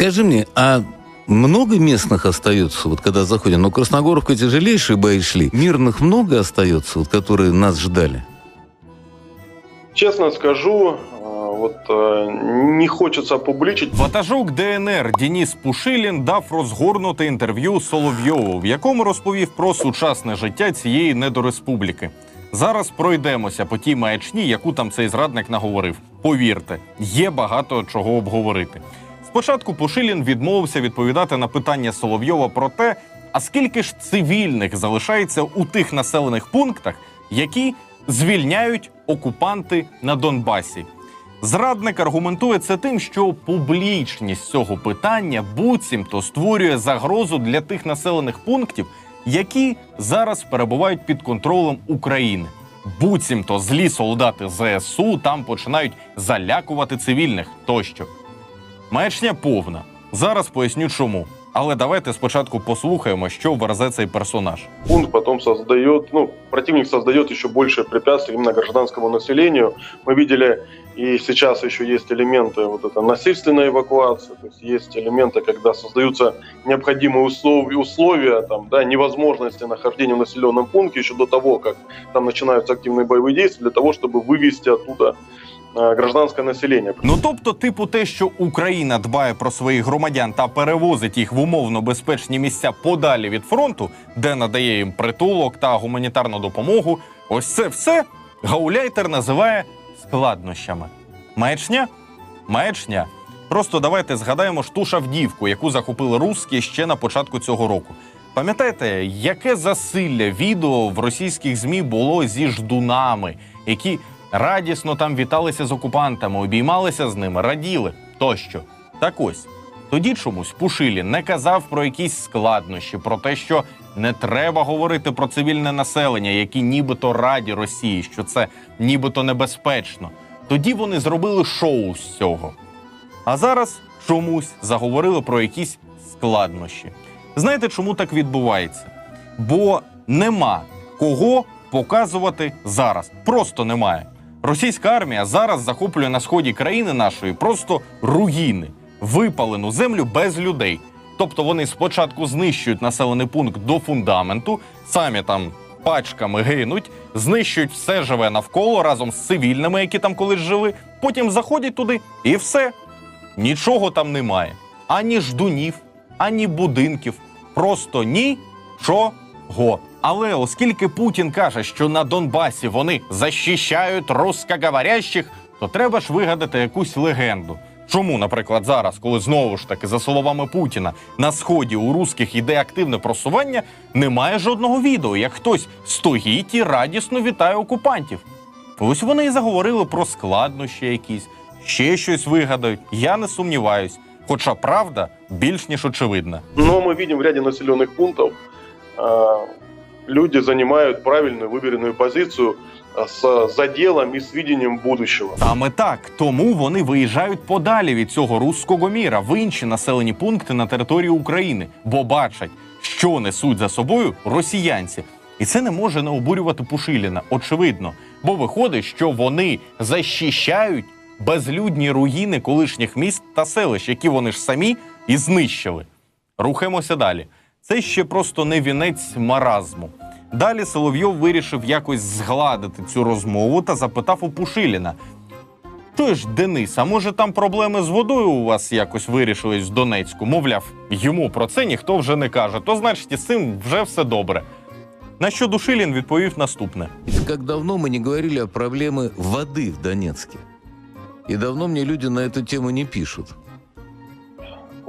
Скажи мне, а много местных остается, вот когда заходим? Ну, Красногоровка тяжелейшие бои шли. Мирных много остается, вот, которые нас ждали? Честно скажу, э, вот э, не хочется публичить. Ватажок ДНР Дініс Пушилін дав розгорнуте інтерв'ю Соловйову, в якому розповів про сучасне життя цієї недореспубліки. Зараз пройдемося по тій маячні, яку там цей зрадник наговорив. Повірте, є багато чого обговорити. Спочатку Пушилін відмовився відповідати на питання Соловйова про те, а скільки ж цивільних залишається у тих населених пунктах, які звільняють окупанти на Донбасі. Зрадник аргументує це тим, що публічність цього питання буцімто створює загрозу для тих населених пунктів, які зараз перебувають під контролем України. Буцімто злі солдати ЗСУ там починають залякувати цивільних тощо. Маячня повна. Зараз поясню чому. Але давайте спочатку послухаємо, що верзе цей персонаж. Пункт потом создает, ну, противник создает еще больше препятствий именно гражданскому населению. Мы видели, и сейчас еще есть элементы вот это насильственной эвакуации, то есть есть элементы, когда создаются необходимые условия, условия там, да, невозможности нахождения в населенном пункте еще до того, как там начинаются активные боевые действия, для того, чтобы вывести оттуда э, гражданское население. Ну тобто, типу, те, що Україна дбає про своїх громадян та перевозить їх в умовно безпечні місця подалі від фронту, де надає їм притулок та гуманітарну допомогу. Ось це все Гауляйтер називає складнощами. Маячня? Маячня. Просто давайте згадаємо ж ту Шавдіївку, яку захопили русські ще на початку цього року. Пам'ятаєте, яке засилля відео в російських змі було зі ждунами, які радісно там віталися з окупантами, обіймалися з ними, раділи тощо. Так ось тоді чомусь Пушилін не казав про якісь складнощі, про те, що не треба говорити про цивільне населення, які нібито раді Росії, що це нібито небезпечно. Тоді вони зробили шоу з цього. А зараз чомусь заговорили про якісь складнощі. Знаєте, чому так відбувається? Бо нема кого показувати зараз. Просто немає. Російська армія зараз захоплює на сході країни нашої просто руїни, випалену землю без людей. Тобто вони спочатку знищують населений пункт до фундаменту, самі там пачками гинуть, знищують все живе навколо разом з цивільними, які там колись жили. Потім заходять туди і все. Нічого там немає. Ані ждунів, ані будинків. Просто нічого. Але оскільки Путін каже, що на Донбасі вони захищають рускоговорящих, то треба ж вигадати якусь легенду. Чому, наприклад, зараз, коли знову ж таки, за словами Путіна, на сході у русських йде активне просування, немає жодного відео, як хтось стоїть і радісно вітає окупантів. Ось вони і заговорили про складнощі якісь, ще щось вигадають. Я не сумніваюсь. Хоча правда більш ніж очевидна. Но мы видим в ряде населенных пунктов, э, люди занимают правильную выберенную позицию с заделом и с видением будущего. Саме так, тому вони виїжджають подалі від цього руського міра в інші населені пункти на території України, бо бачать, що несуть за собою росіянці. І це не може не обурювати Пушиліна, очевидно. Бо виходить, що вони захищають безлюдні руїни колишніх міст та селищ, які вони ж самі і знищили. Рухаємося далі. Це ще просто не вінець маразму. Далі Соловйов вирішив якось згладити цю розмову та запитав у Пушиліна: Чуєш, Денис, а може там проблеми з водою у вас якось вирішились в Донецьку? Мовляв, йому про це ніхто вже не каже, то значить із цим вже все добре. На що Душилін відповів наступне: Ведь Как давно мы не говорили о проблеме воды в Донецке. И давно мне люди на эту тему не пишут.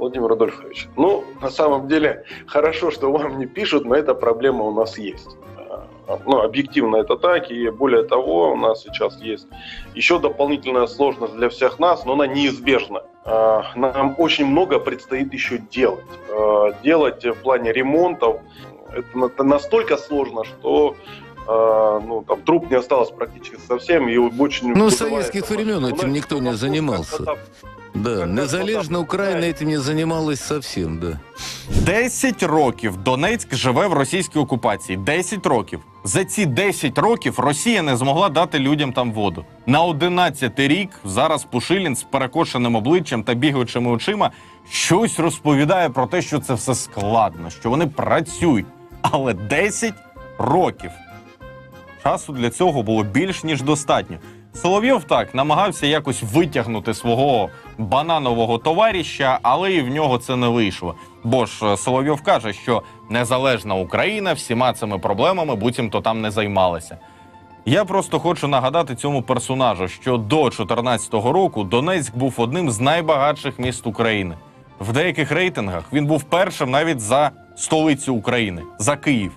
Владимир Адольфович, ну, на самом деле, хорошо, что вам не пишут, но эта проблема у нас есть. Э, Ну, объективно это так, и более того, у нас сейчас есть еще дополнительная сложность для всех нас, но она неизбежна. Э, Нам очень много предстоит еще делать. Э, Делать в плане ремонтов, это настолько сложно, что э, ну, там труп не осталось практически совсем, и очень... Ну, с вызывает советских там времен вопрос, этим никто не вопрос, занимался. когда- Да, Как незалежно вода Украина попадает. этим не занималась совсем, да. 10 років Донецьк живе в російській окупації. 10 років. За ці 10 років Росія не змогла дати людям там воду. На 11 рік зараз Пушилін з перекошеним обличчям та бігаючими очима щось розповідає про те, що це все складно, що вони працюють. Але 10 років часу для цього було більш ніж достатньо. Соловйов так намагався якось витягнути свого бананового товариша, але і в нього це не вийшло. Бо ж е, Соловйов каже, що незалежна Україна всіма цими проблемами буцімто там не займалася. Я просто хочу нагадати цьому персонажу, що до 2014 року Донецьк був одним з найбагатших міст України. В деяких рейтингах він був першим навіть за столицю України, за Київ.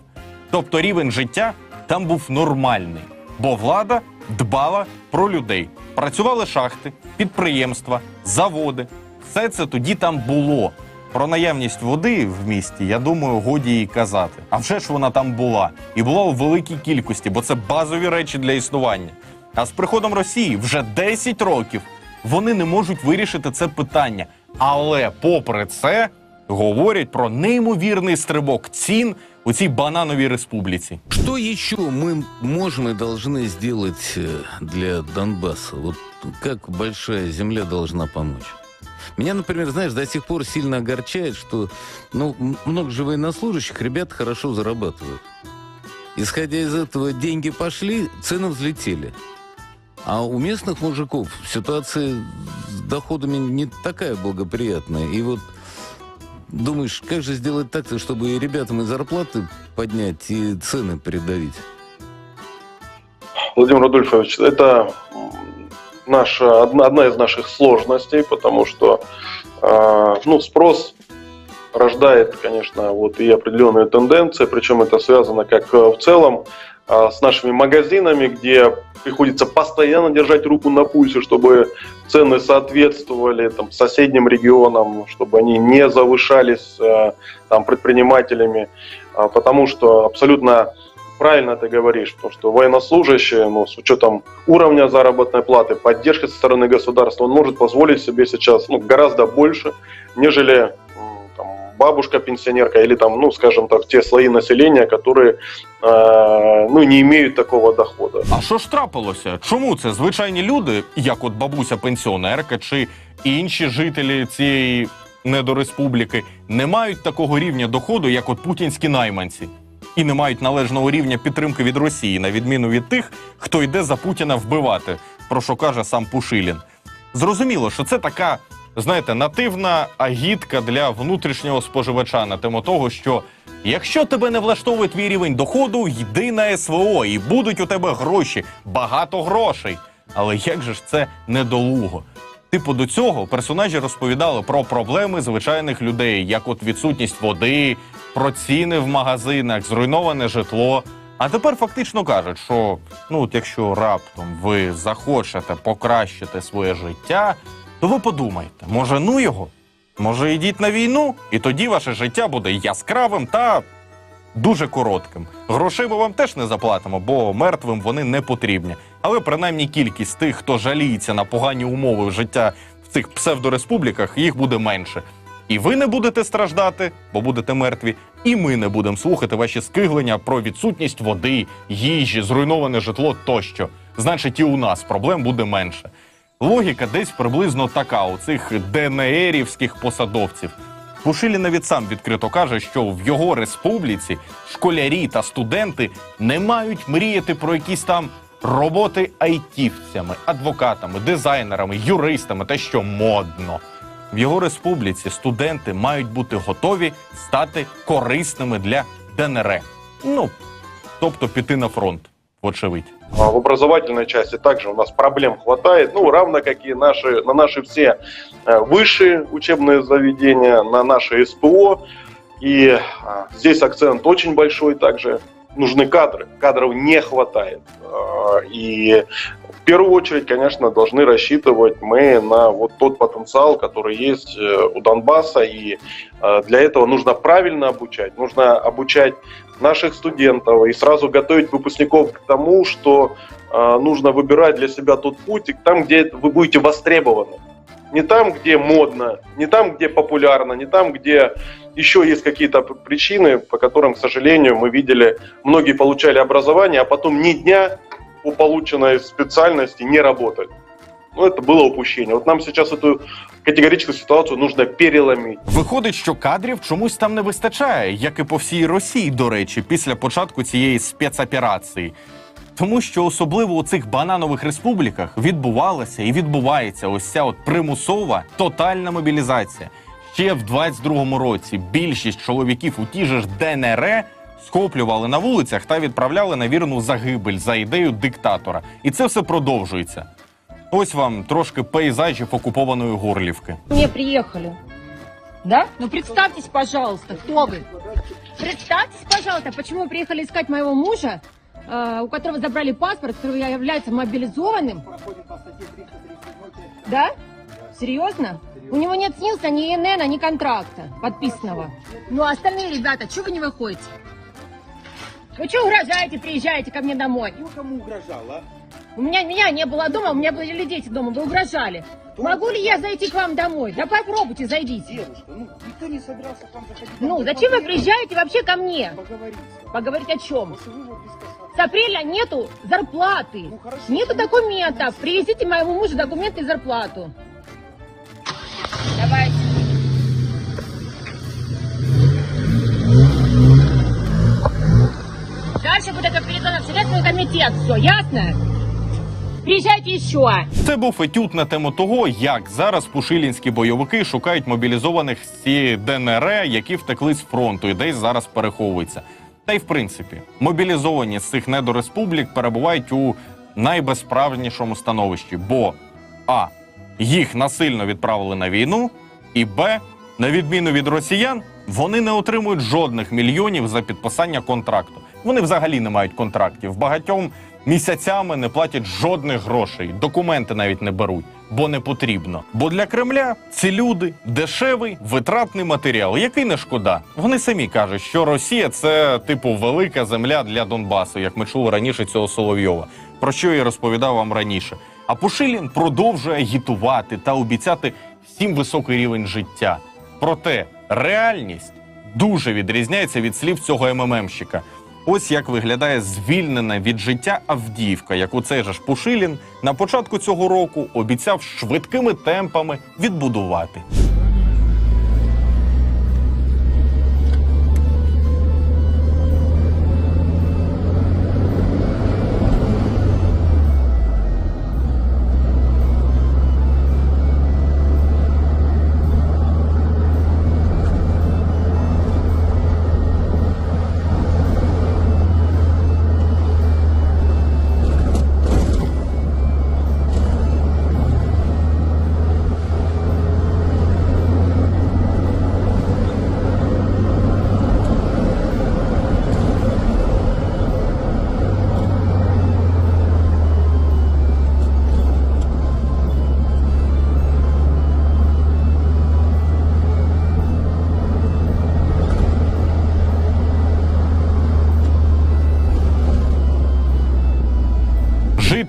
Тобто рівень життя там був нормальний, бо влада дбала про людей. Працювали шахти, підприємства, заводи. Все це тоді там було. Про наявність води в місті, я думаю, годі їй казати. А вже ж вона там була і була у великій кількості, бо це базові речі для існування. А з приходом Росії вже 10 років вони не можуть вирішити це питання. Але попри це говорять про неймовірний стрибок цін у цій банановій республіці. Что еще мы можем и должны сделать э, для Донбасса? Вот как большая земля должна помочь? Меня, например, знаешь, до сих пор сильно огорчает, что ну, м- много же военнослужащих ребят хорошо зарабатывают. Исходя из этого, деньги пошли, цены взлетели. А у местных мужиков ситуация с доходами не такая благоприятная. И вот думаешь, как же сделать так, чтобы и ребятам и зарплаты поднять, и цены придавить? Владимир Рудольфович, это наша, одна, одна из наших сложностей, потому что э, ну, спрос рождает, конечно, вот и определенные тенденции, причем это связано как э, в целом с нашими магазинами, где приходится постоянно держать руку на пульсе, чтобы цены соответствовали там, соседним регионам, чтобы они не завышались э, там, предпринимателями, А, потому что абсолютно правильно ты говоришь, потому что военнослужащий, ну, с учетом уровня заработной платы, поддержки со стороны государства, он может позволить себе сейчас ну, гораздо больше, нежели бабушка-пенсионерка или там, ну, скажем так, те слои населения, которые э, ну, не имеют такого дохода. А що ж трапилося? Чому це звичайні люди, як от бабуся пенсіонерка чи інші жителі цієї недореспубліки, не мають такого рівня доходу, як от путінські найманці, і не мають належного рівня підтримки від Росії, на відміну від тих, хто йде за Путіна вбивати, про що каже сам Пушилін. Зрозуміло, що це така, знаєте, нативна агітка для внутрішнього споживача на тему того, що якщо тебе не влаштовує твій рівень доходу, йди на СВО, і будуть у тебе гроші, багато грошей. Але як же ж це недолуго? Типу, до цього персонажі розповідали про проблеми звичайних людей, як от відсутність води, про ціни в магазинах, зруйноване житло. А тепер фактично кажуть, що ну, от якщо раптом ви захочете покращити своє життя, то ви подумайте, може, ну його? Може, йдіть на війну, і тоді ваше життя буде яскравим та дуже коротким. Грошей ми вам теж не заплатимо, бо мертвим вони не потрібні. Але принаймні кількість тих, хто жаліється на погані умови життя в цих псевдореспубліках, їх буде менше. І ви не будете страждати, бо будете мертві, і ми не будемо слухати ваші скиглення про відсутність води, їжі, зруйноване житло тощо. Значить, і у нас проблем буде менше. Логіка десь приблизно така у цих ДНРівських посадовців. Пушилін навіть сам відкрито каже, що в його республіці школярі та студенти не мають мріяти про якісь там роботи айтівцями, адвокатами, дизайнерами, юристами та що модно. В його республіці студенти мають бути готові стати корисними для ДНР. Ну, тобто піти на фронт, вочевидь. А В образовательной части также у нас проблем хватает, ну, равно как и наши, на наши все э, высшие учебные заведения, на наши СПО. И а, здесь акцент очень большой также. Нужны кадры, кадров не хватает. А, И первую очередь, конечно, должны рассчитывать мы на вот тот потенциал, который есть э, у Донбасса. И э, для этого нужно правильно обучать, нужно обучать наших студентов и сразу готовить выпускников к тому, что э, нужно выбирать для себя тот путь, там, где вы будете востребованы. Не там, где модно, не там, где популярно, не там, где еще есть какие-то причины, по которым, к сожалению, мы видели, многие получали образование, а потом ни дня по полученной специальности не работали. Ну, это было упущение. Вот нам сейчас эту категорическую ситуацию нужно переломить. Виходить, що кадрів чомусь там не вистачає, як і по всій Росії, до речі, після початку цієї спецоперації. Тому що особливо у цих бананових республіках відбувалася і відбувається ось ця от примусова тотальна мобілізація. Ще в 22-му році більшість чоловіків у ті же ж ДНР схоплювали на вулицях та відправляли на вірну загибель за ідею диктатора. І це все продовжується. Ось вам трошки пейзажів окупованої Горлівки. мне приехали. Да? Ну представьтесь, пожалуйста, кто вы? Представьтесь, пожалуйста, почему вы приехали искать моего мужа, э, у которого забрали паспорт, который является мобилизованным? Да? Серьезно? У него нет СНИЛСа, ни ИНН, ни контракта подписанного. Ну а остальные ребята, что вы не выходите? Вы что угрожаете, приезжаете ко мне домой? Ну, кому угрожал, а? У меня, меня не было дома, у меня были дети дома, вы угрожали. Могу ли я зайти к вам домой? Да попробуйте, зайдите. Девушка, ну, никто не собирался к вам заходить. Ну, зачем вы приезжаете вообще ко мне? Поговорить. Поговорить о чем? С апреля нету зарплаты. Ну, хорошо. Нету документов. Привезите моему мужу документы и зарплату. Комитет. Все, ясно? Приезжайте еще. Це був етюд на тему того, як зараз пушилінські бойовики шукають мобілізованих з цієї ДНР, які втекли з фронту і десь зараз переховуються. Та й в принципі, мобілізовані з цих недореспублік перебувають у найбезправнішому становищі, бо а. Їх насильно відправили на війну, і Б. На відміну від росіян, вони не отримують жодних мільйонів за підписання контракту. Вони взагалі не мають контрактів. Багатьом місяцями не платять жодних грошей, документи навіть не беруть, бо не потрібно. Бо для Кремля ці люди дешевий витратний матеріал, який не шкода. Вони самі кажуть, що Росія це типу велика земля для Донбасу, як ми чули раніше цього Соловйова, про що я розповідав вам раніше. А Пушилін продовжує агітувати та обіцяти всім високий рівень життя. Проте реальність дуже відрізняється від слів цього МММщика. Ось як виглядає звільнена від життя Авдіївка, яку цей же ж Пушилін на початку цього року обіцяв швидкими темпами відбудувати.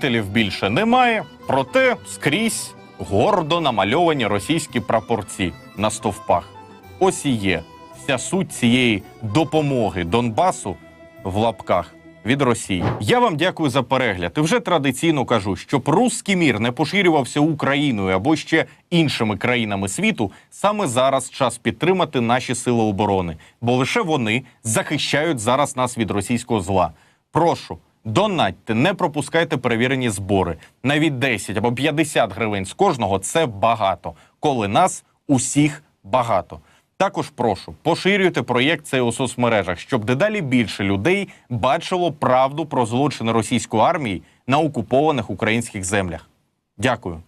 Жителів більше немає, проте скрізь гордо намальовані російські прапорці на стовпах. Ось і є вся суть цієї допомоги Донбасу в лапках від Росії. Я вам дякую за перегляд. І вже традиційно кажу, щоб русський мір не поширювався Україною або ще іншими країнами світу. Саме зараз час підтримати наші сили оборони, бо лише вони захищають зараз нас від російського зла. Прошу. Донатьте, не пропускайте перевірені збори. Навіть 10 або 50 гривень з кожного це багато, коли нас усіх багато. Також прошу поширюйте проєкт цей у соцмережах, щоб дедалі більше людей бачило правду про злочини російської армії на окупованих українських землях. Дякую.